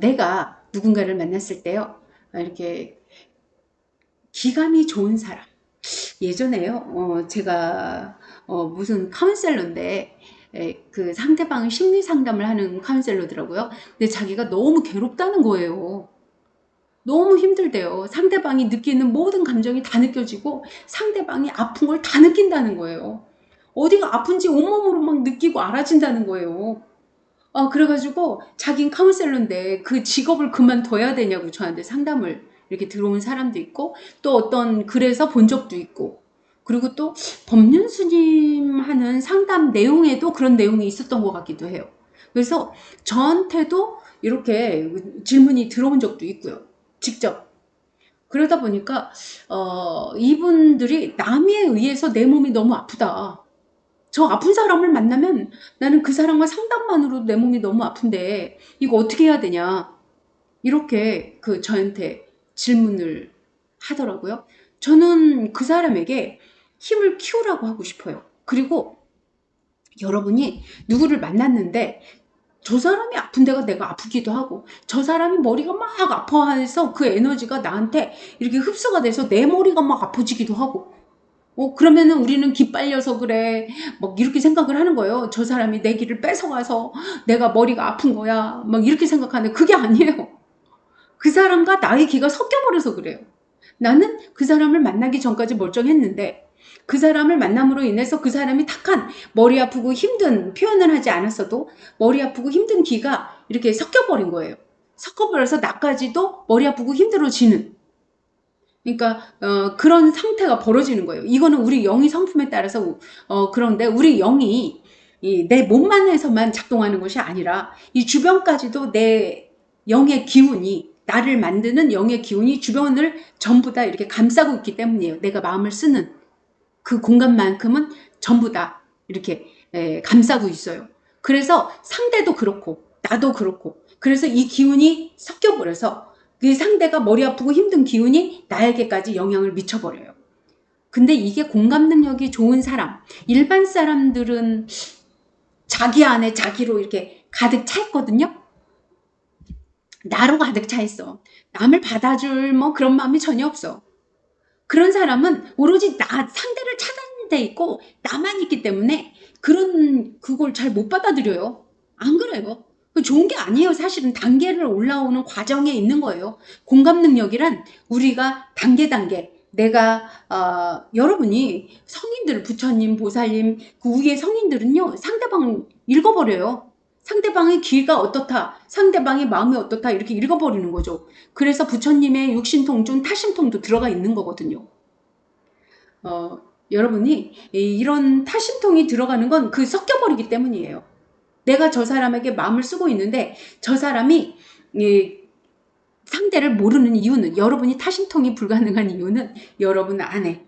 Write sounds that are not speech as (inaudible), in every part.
내가 누군가를 만났을 때요. 어, 이렇게 기감이 좋은 사람. 예전에요. 어, 제가 어, 무슨 카운셀러인데 에, 그 상대방 심리 상담을 하는 카운셀러더라고요. 근데 자기가 너무 괴롭다는 거예요. 너무 힘들대요. 상대방이 느끼는 모든 감정이 다 느껴지고 상대방이 아픈 걸 다 느낀다는 거예요. 어디가 아픈지 온몸으로 막 느끼고 알아진다는 거예요. 아, 그래가지고 자긴 카운셀러인데 그 직업을 그만둬야 되냐고 저한테 상담을 이렇게 들어온 사람도 있고 또 어떤 글에서 본 적도 있고 그리고 또 법륜 스님 하는 상담 내용에도 그런 내용이 있었던 것 같기도 해요. 그래서 저한테도 이렇게 질문이 들어온 적도 있고요. 직접. 그러다 보니까 어, 이분들이 남에 의해서 내 몸이 너무 아프다. 저 아픈 사람을 만나면 나는 그 사람과 상담만으로 내 몸이 너무 아픈데 이거 어떻게 해야 되냐. 이렇게 그 저한테 질문을 하더라고요. 저는 그 사람에게 힘을 키우라고 하고 싶어요. 그리고 여러분이 누구를 만났는데 저 사람이 아픈 데가 내가 아프기도 하고 저 사람이 머리가 막 아파해서 그 에너지가 나한테 이렇게 흡수가 돼서 내 머리가 막 아파지기도 하고 어 그러면은 우리는 기빨려서 그래 막 이렇게 생각을 하는 거예요 저 사람이 내 길을 뺏어가서 내가 머리가 아픈 거야 막 이렇게 생각하는데 그게 아니에요 그 사람과 나의 기가 섞여버려서 그래요 나는 그 사람을 만나기 전까지 멀쩡했는데 그 사람을 만남으로 인해서 그 사람이 탁한 머리 아프고 힘든 표현을 하지 않았어도 머리 아프고 힘든 기가 이렇게 섞여버린 거예요. 섞어버려서 나까지도 머리 아프고 힘들어지는. 그러니까 어, 그런 상태가 벌어지는 거예요. 이거는 우리 영이 성품에 따라서 어, 그런데 우리 영이 내 몸만 해서만 작동하는 것이 아니라 이 주변까지도 내 영의 기운이 나를 만드는 영의 기운이 주변을 전부 다 이렇게 감싸고 있기 때문이에요. 내가 마음을 쓰는 그 공간만큼은 전부 다 이렇게 에, 감싸고 있어요. 그래서 상대도 그렇고 나도 그렇고 그래서 이 기운이 섞여버려서 그 상대가 머리 아프고 힘든 기운이 나에게까지 영향을 미쳐버려요. 근데 이게 공감 능력이 좋은 사람, 일반 사람들은 자기 안에 자기로 이렇게 가득 차 있거든요. 나로 가득 차 있어. 남을 받아줄 뭐 그런 마음이 전혀 없어. 그런 사람은 오로지 나 상대를 차단돼 있고 나만 있기 때문에 그런 그걸 잘 못 받아들여요. 안 그래요? 그 좋은 게 아니에요. 사실은 단계를 올라오는 과정에 있는 거예요. 공감 능력이란 우리가 단계 단계 내가 어, 여러분이 성인들 부처님 보살님 그 위에 성인들은요 상대방 읽어버려요. 상대방의 귀가 어떻다, 상대방의 마음이 어떻다 이렇게 읽어버리는 거죠. 그래서 부처님의 육신통 중 타심통도 들어가 있는 거거든요. 어, 여러분이 이런 타심통이 들어가는 건 그 섞여버리기 때문이에요. 내가 저 사람에게 마음을 쓰고 있는데 저 사람이 상대를 모르는 이유는 여러분이 타심통이 불가능한 이유는 여러분 안에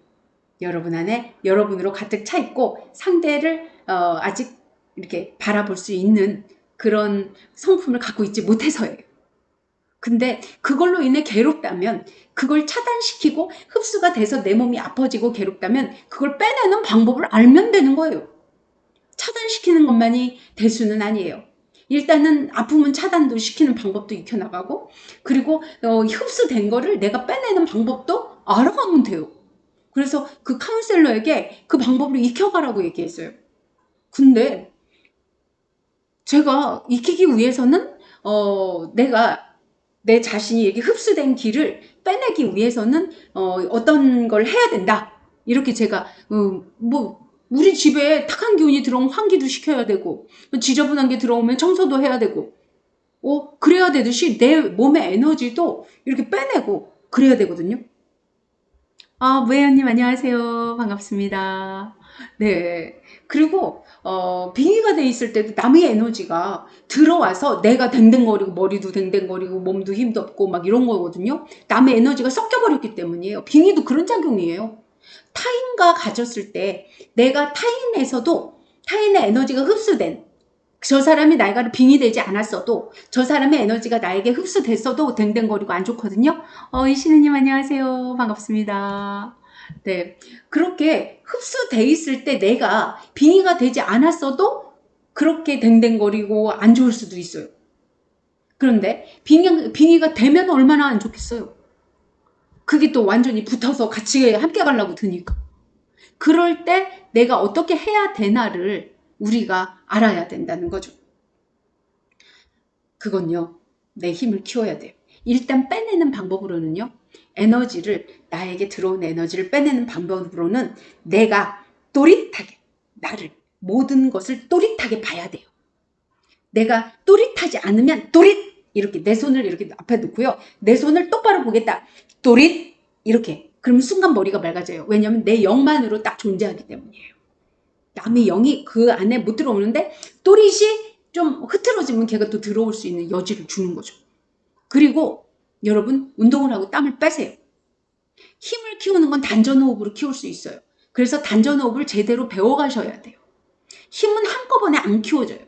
여러분 안에 여러분으로 가득 차 있고 상대를 어, 아직 이렇게 바라볼 수 있는 그런 성품을 갖고 있지 못해서예요. 근데 그걸로 인해 괴롭다면 그걸 차단시키고 흡수가 돼서 내 몸이 아파지고 괴롭다면 그걸 빼내는 방법을 알면 되는 거예요. 차단시키는 것만이 될 수는 아니에요. 일단은 아픔은 차단도 시키는 방법도 익혀나가고 그리고 어, 흡수된 거를 내가 빼내는 방법도 알아가면 돼요. 그래서 그 카운셀러에게 그 방법을 익혀가라고 얘기했어요. 근데 제가 익히기 위해서는 어, 내가 내 자신이 이렇게 흡수된 기를 빼내기 위해서는 어, 어떤 걸 해야 된다. 이렇게 제가 어, 뭐 우리 집에 탁한 기운이 들어오면 환기도 시켜야 되고 지저분한 게 들어오면 청소도 해야 되고 어, 그래야 되듯이 내 몸의 에너지도 이렇게 빼내고 그래야 되거든요. 아, 무혜연님 안녕하세요. 반갑습니다. 네. 그리고 어, 빙의가 돼 있을 때도 남의 에너지가 들어와서 내가 댕댕거리고 머리도 댕댕거리고 몸도 힘도 없고 막 이런 거거든요. 남의 에너지가 섞여버렸기 때문이에요. 빙의도 그런 작용이에요. 타인과 가졌을 때 내가 타인에서도 타인의 에너지가 흡수된 저 사람이 나에게 빙의되지 않았어도 저 사람의 에너지가 나에게 흡수됐어도 댕댕거리고 안 좋거든요. 어, 이신우님 안녕하세요. 반갑습니다. 네. 그렇게 흡수돼 있을 때 내가 빙의가 되지 않았어도 그렇게 댕댕거리고 안 좋을 수도 있어요. 그런데 빙의, 빙의가 되면 얼마나 안 좋겠어요. 그게 또 완전히 붙어서 같이 함께 가려고 드니까. 그럴 때 내가 어떻게 해야 되나를 우리가 알아야 된다는 거죠. 그건요, 내 힘을 키워야 돼요. 일단 빼내는 방법으로는요, 에너지를, 나에게 들어온 에너지를 빼내는 방법으로는 내가 또릿하게, 나를, 모든 것을 또릿하게 봐야 돼요. 내가 또릿하지 않으면 또릿! 이렇게 내 손을 이렇게 앞에 놓고요. 내 손을 똑바로 보겠다. 또릿! 이렇게. 그러면 순간 머리가 맑아져요. 왜냐면 내 영만으로 딱 존재하기 때문이에요. 남의 영이 그 안에 못 들어오는데 또릿이 좀 흐트러지면 걔가 또 들어올 수 있는 여지를 주는 거죠. 그리고 여러분 운동을 하고 땀을 빼세요. 힘을 키우는 건 단전호흡으로 키울 수 있어요. 그래서 단전호흡을 제대로 배워가셔야 돼요. 힘은 한꺼번에 안 키워져요.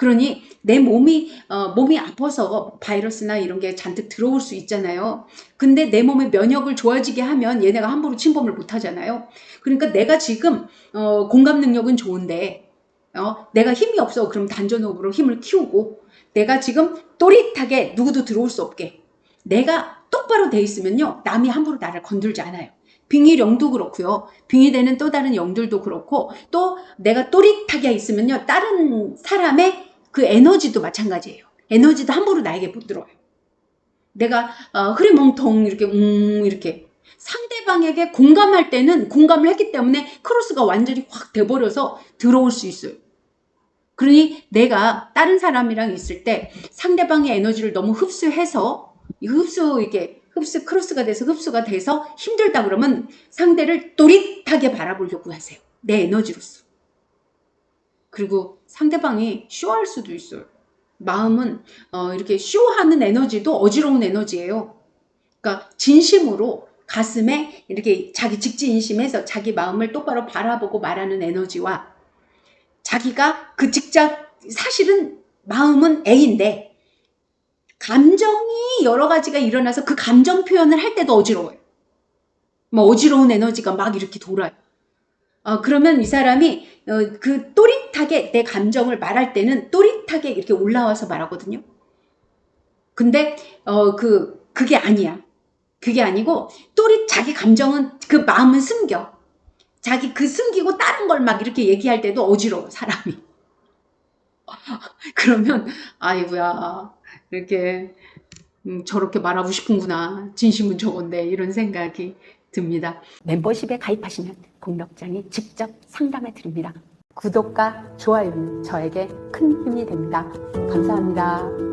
그러니 내 몸이 어, 몸이 아파서 바이러스나 이런 게 잔뜩 들어올 수 있잖아요. 근데 내 몸의 면역을 좋아지게 하면 얘네가 함부로 침범을 못 하잖아요. 그러니까 내가 지금 어, 공감 능력은 좋은데 어, 내가 힘이 없어 그럼 단전호흡으로 힘을 키우고 내가 지금 또릿하게 누구도 들어올 수 없게 내가 똑바로 돼 있으면요 남이 함부로 나를 건들지 않아요. 빙의령도 그렇고요. 빙의되는 또 다른 영들도 그렇고 또 내가 또릿하게 있으면요 다른 사람의 그 에너지도 마찬가지예요. 에너지도 함부로 나에게 못 들어와요. 내가 어, 흐리멍텅 이렇게 음 이렇게 상대방에게 공감할 때는 공감을 했기 때문에 크로스가 완전히 확 돼버려서 들어올 수 있어요. 그러니 내가 다른 사람이랑 있을 때 상대방의 에너지를 너무 흡수해서 이 흡수 이게 흡수 크로스가 돼서 흡수가 돼서 힘들다 그러면 상대를 또릿하게 바라보려고 하세요. 내 에너지로서. 그리고 상대방이 쇼할 수도 있어요. 마음은 어, 이렇게 쇼하는 에너지도 어지러운 에너지예요. 그러니까 진심으로 가슴에 이렇게 자기 직지인심해서 자기 마음을 똑바로 바라보고 말하는 에너지와 자기가 그 직접 사실은 마음은 A인데 감정이 여러 가지가 일어나서 그 감정 표현을 할 때도 어지러워요. 뭐 어지러운 에너지가 막 이렇게 돌아요. 어, 그러면 이 사람이 어, 그 또릿하게 내 감정을 말할 때는 또릿하게 이렇게 올라와서 말하거든요. 근데 어, 그 그게 아니야. 그게 아니고 또릿 자기 감정은 그 마음은 숨겨. 자기 그 숨기고 다른 걸 막 이렇게 얘기할 때도 어지러워 사람이. (laughs) 그러면 아이고야 이렇게 음, 저렇게 말하고 싶은구나 진심은 저건데 이런 생각이 듭니다. 멤버십에 가입하시면 공력장이 직접 상담해 드립니다. 구독과 좋아요는 저에게 큰 힘이 됩니다. 감사합니다.